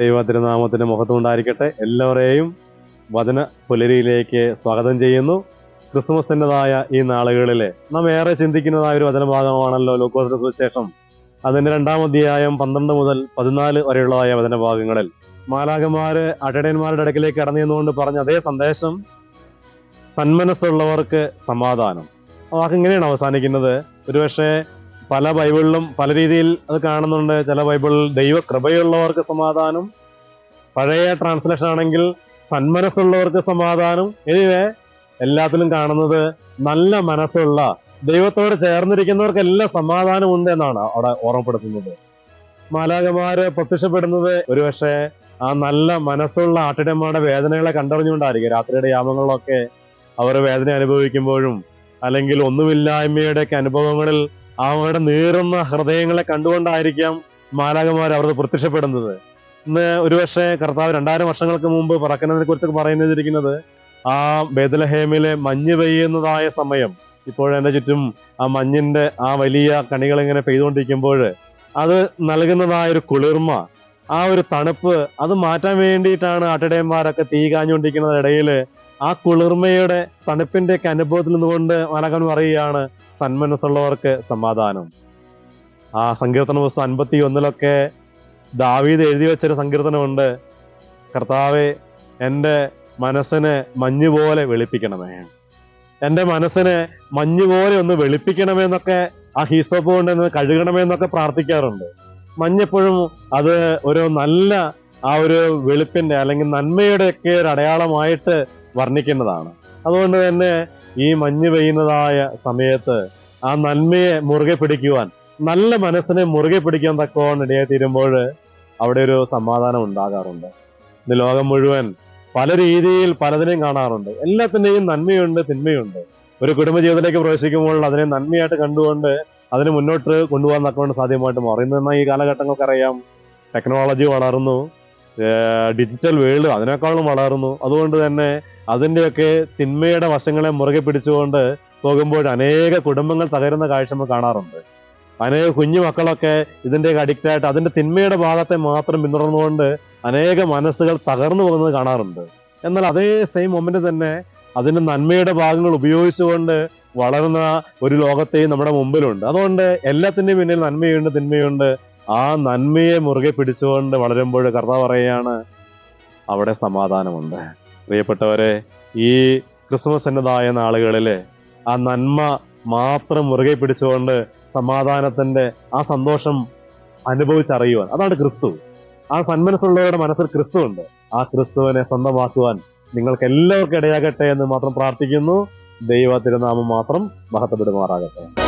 ദൈവ തിരുനാമത്തിന്റെ മുഖത്തുണ്ടായിരിക്കട്ടെ എല്ലാവരെയും വചന പുലരിയിലേക്ക് സ്വാഗതം ചെയ്യുന്നു. ക്രിസ്മസിന്റെതായ ഈ നാളുകളിൽ നാം ഏറെ ചിന്തിക്കുന്നതായ ഒരു വചനഭാഗമാണല്ലോ ലോകോത്തര സുവിശേഷം. അതിന്റെ രണ്ടാം അധ്യായം പന്ത്രണ്ട് മുതൽ പതിനാല് വരെയുള്ളതായ വചനഭാഗങ്ങളിൽ. മാലാകന്മാര് അടടയന്മാരുടെ ഇടയ്ക്കിലേക്ക് കടന്നു പറഞ്ഞ അതേ സന്ദേശം സന്മനസ്സുള്ളവർക്ക് സമാധാനം. ആ വാക്ക് ഇങ്ങനെയാണ് അവസാനിക്കുന്നത്? ഒരുപക്ഷെ പല ബൈബിളിലും പല രീതിയിൽ അത് കാണുന്നുണ്ട്. ചില ബൈബിളിൽ ദൈവ കൃപയുള്ളവർക്ക് സമാധാനം പഴയ ട്രാൻസ്ലേഷൻ ആണെങ്കിൽ സന്മനസ്സുള്ളവർക്ക് സമാധാനം. എനിവേ എല്ലാത്തിലും കാണുന്നത് നല്ല മനസ്സുള്ള ദൈവത്തോട് ചേർന്നിരിക്കുന്നവർക്ക് എല്ലാം സമാധാനം ഉണ്ട് എന്നാണ് അവിടെ ഓർമ്മപ്പെടുത്തുന്നത്. മാലാകമാര് പ്രത്യക്ഷപ്പെടുന്നത് ഒരുപക്ഷെ ആ നല്ല മനസ്സുള്ള ആട്ടിടന്മാരുടെ വേദനകളെ കണ്ടറിഞ്ഞുകൊണ്ടായിരിക്കും. രാത്രിയുടെ യാമങ്ങളിലൊക്കെ അവർ വേദന അനുഭവിക്കുമ്പോഴും അല്ലെങ്കിൽ ഒന്നുമില്ലായ്മയുടെ ഒക്കെ അനുഭവങ്ങളിൽ അവരുടെ നീറുന്ന ഹൃദയങ്ങളെ കണ്ടുകൊണ്ടായിരിക്കാം മാലാകമാർ അവർക്ക് പ്രത്യക്ഷപ്പെടുന്നത്. ഇന്ന് ഒരുപക്ഷെ കർത്താവ് രണ്ടായിരം വർഷങ്ങൾക്ക് മുമ്പ് പറക്കുന്നതിനെ കുറിച്ചൊക്കെ പറയുന്നതിരിക്കുന്നത് ആ ബേദലഹേമിലെ മഞ്ഞ് പെയ്യുന്നതായ സമയം. ഇപ്പോഴെന്റെ ചുറ്റും ആ മഞ്ഞിന്റെ ആ വലിയ കണികൾ ഇങ്ങനെ പെയ്തുകൊണ്ടിരിക്കുമ്പോൾ അത് നൽകുന്നതായ ഒരു കുളിർമ ആ ഒരു തണുപ്പ് അത് മാറ്റാൻ വേണ്ടിയിട്ടാണ് ആട്ടിടയന്മാരൊക്കെ തീ കാഞ്ഞുകൊണ്ടിരിക്കുന്നതിനിടയിൽ ആ കുളിർമയുടെ തണുപ്പിന്റെ ഒക്കെ അനുഭവത്തിൽ നിന്നുകൊണ്ട് മലകൻ പറയുകയാണ് സന്മനസ്സുള്ളവർക്ക് സമാധാനം. ആ സങ്കീർത്തന പുസ്തകം അൻപത്തി ഒന്നിലൊക്കെ ദാവീദ് എഴുതി വെച്ചൊരു സങ്കീർത്തനമുണ്ട്. കർത്താവെ എന്റെ മനസ്സിനെ മഞ്ഞ് പോലെ വെളുപ്പിക്കണമേ. എന്റെ മനസ്സിനെ മഞ്ഞ് പോലെ ഒന്ന് വെളുപ്പിക്കണമെന്നൊക്കെ ആ ഹീസോപ്പ് കൊണ്ട് ഒന്ന് കഴുകണമേ എന്നൊക്കെ പ്രാർത്ഥിക്കാറുണ്ട്. മഞ്ഞെപ്പോഴും അത് ഒരു നല്ല ആ ഒരു വെളുപ്പിന്റെ അല്ലെങ്കിൽ നന്മയുടെ ഒക്കെ ഒരു അടയാളമായിട്ട് വർണിക്കുന്നതാണ്. അതുകൊണ്ട് തന്നെ ഈ മഞ്ഞ് പെയ്യുന്നതായ സമയത്ത് ആ നന്മയെ മുറുകെ പിടിക്കുവാൻ നല്ല മനസ്സിനെ മുറുകെ പിടിക്കാൻ തക്കവണ്ണം ഇടയായി തീരുമ്പോൾ അവിടെ ഒരു സമാധാനം ഉണ്ടാകാറുണ്ട്. ഇന്ന് ലോകം മുഴുവൻ പല രീതിയിൽ പലതിനെയും കാണാറുണ്ട്. എല്ലാത്തിന്റെയും നന്മയുണ്ട് തിന്മയുണ്ട്. ഒരു കുടുംബജീവിതത്തിലേക്ക് പ്രവേശിക്കുമ്പോൾ അതിനെ നന്മയായിട്ട് കണ്ടുകൊണ്ട് അതിനെ മുന്നോട്ട് കൊണ്ടുപോകാൻ തക്കവണ്ണം സാധ്യമായിട്ട് മാറും. ഇന്ന് ഈ കാലഘട്ടങ്ങൾക്കറിയാം ടെക്നോളജി വളർന്നു. ഡിജിറ്റൽ വേൾഡ് അതിനേക്കാളും വളർന്നു. അതുകൊണ്ട് തന്നെ അതിന്റെയൊക്കെ തിന്മയുടെ വശങ്ങളെ മുറുകെ പിടിച്ചുകൊണ്ട് പോകുമ്പോൾ അനേക കുടുംബങ്ങൾ തകരുന്ന കാഴ്ച നമ്മൾ കാണാറുണ്ട്. അനേക കുഞ്ഞു മക്കളൊക്കെ ഇതിന്റെയൊക്കെ അഡിക്റ്റ് ആയിട്ട് അതിന്റെ തിന്മയുടെ ഭാഗത്തെ മാത്രം പിന്തുടർന്നുകൊണ്ട് അനേക മനസ്സുകൾ തകർന്നു പോകുന്നത് കാണാറുണ്ട്. എന്നാൽ അതേ സെയിം മൊമെന്റ് തന്നെ അതിന്റെ നന്മയുടെ ഭാഗങ്ങൾ ഉപയോഗിച്ചുകൊണ്ട് വളർന്ന ഒരു ലോകത്തെയും നമ്മുടെ മുമ്പിലുണ്ട്. അതുകൊണ്ട് എല്ലാത്തിന്റെയും പിന്നിൽ നന്മയുണ്ട് തിന്മയുണ്ട്. ആ നന്മയെ മുറുകെ പിടിച്ചുകൊണ്ട് വളരുമ്പോൾ കർത്താവ് പറയുകയാണ് അവിടെ സമാധാനമുണ്ട്. പ്രിയപ്പെട്ടവരെ ഈ ക്രിസ്മസ് എന്നതായ നാളുകളിൽ ആ നന്മ മാത്രം മുറുകെ പിടിച്ചുകൊണ്ട് സമാധാനത്തിന്റെ ആ സന്തോഷം അനുഭവിച്ചറിയുവാൻ. അതാണ് ക്രിസ്തു. ആ സന്മനസ്സുള്ളവരുടെ മനസ്സിൽ ക്രിസ്തു ഉണ്ട്. ആ ക്രിസ്തുവിനെ സ്വന്തമാക്കുവാൻ നിങ്ങൾക്ക് എല്ലാവർക്കും ഇടയാകട്ടെ എന്ന് മാത്രം പ്രാർത്ഥിക്കുന്നു. ദൈവ തിരുനാമം മാത്രം മഹത്വപ്പെടുമാറാകട്ടെ.